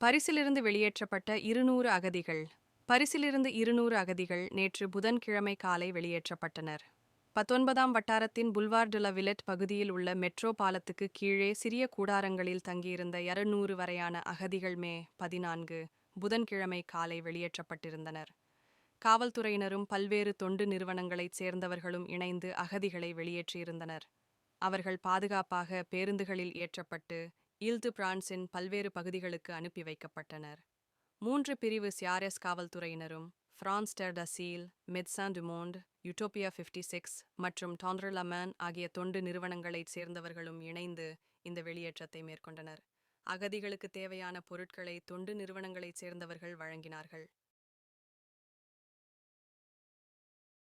பரிசிலிருந்து வெளியேற்றப்பட்ட இருநூறு அகதிகள். பரிசிலிருந்து இருநூறு அகதிகள் நேற்று புதன்கிழமை காலை வெளியேற்றப்பட்டனர். பத்தொன்பதாம் வட்டாரத்தின் புல்வார் டுல விலெட் பகுதியில் உள்ள மெட்ரோ பாலத்துக்கு கீழே சிறிய கூடாரங்களில் தங்கியிருந்த இருநூறு வரையான அகதிகள் மே பதினான்கு புதன்கிழமை காலை வெளியேற்றப்பட்டிருந்தனர். காவல்துறையினரும் பல்வேறு தொண்டு நிறுவனங்களைச் சேர்ந்தவர்களும் இணைந்து அகதிகளை வெளியேற்றியிருந்தனர். அவர்கள் பாதுகாப்பாக பேருந்துகளில் ஏற்றப்பட்டு ஈல்து பிரான்சின் பல்வேறு பகுதிகளுக்கு அனுப்பி வைக்கப்பட்டனர். மூன்று பிரிவு சியாரெஸ் காவல்துறையினரும் பிரான்ஸ் டெர் டசீல் மெட்சான் டுமோண்ட் யூட்டோபியா 56 சிக்ஸ் மற்றும் டாண்ட்ரலமேன் ஆகிய தொண்டு நிறுவனங்களைச் சேர்ந்தவர்களும் இணைந்து இந்த வெளியேற்றத்தை மேற்கொண்டனர். அகதிகளுக்கு தேவையான பொருட்களை தொண்டு நிறுவனங்களைச் சேர்ந்தவர்கள் வழங்கினார்கள்.